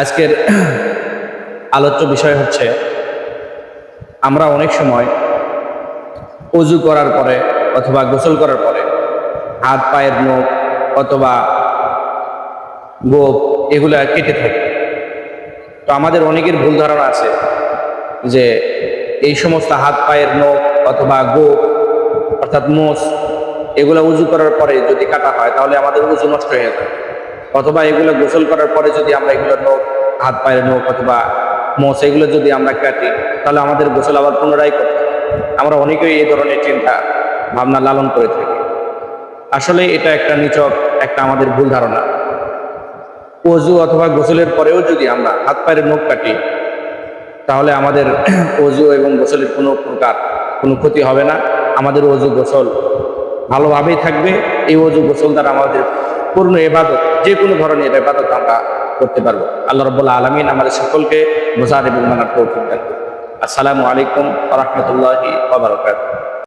আজকের আলোচ্য বিষয় হচ্ছে, আমরা অনেক সময় অজু করার পরে অথবা গোসল করার পরে হাত, পায়ের নখ অথবা গোপ এগুলা কেটে থাকি। তো আমাদের অনেকের ভুল ধারণা আছে যে এই সমস্ত হাত, পায়ের নখ অথবা গোপ অর্থাৎ মোষ এগুলো উজু করার পরে যদি কাটা হয় তাহলে আমাদের উজু নষ্ট হয়ে যায় অথবা এগুলো গোসল করার পরে যদি আমরা এগুলো নখ, হাত পায়ের নখ অথবা মোষ এগুলো যদি আমরা কাটি, তাহলে আমাদের গোসল আবার পুনরায় করতে আমরা অনেকেই এই ধরনের চিন্তা, ভাবনা লালন করে থাকি। আসলে এটা একটা নিচক, একটা আমাদের ভুল ধারণা। অজু অথবা গোসলের পরেও যদি আমরা হাত পায়ের নখ কাটি, তাহলে আমাদের অজু এবং গোসলের কোনো প্রকার কোনো ক্ষতি হবে না। আমাদের অজু গোসল ভালোভাবেই থাকবে। এই অজু গোসল দ্বারা আমাদের পূর্ণ এবাদত যে কোনো ধরনের এবাদত আমরা করতে পারব। আল্লাহ রব্বুল্লাহ আলমিন আমাদের সকলকে বোঝার এবং মানার কৌফিক আসসালামু আলাইকুম রহমতুল্লাহ ওবরাকাতুহু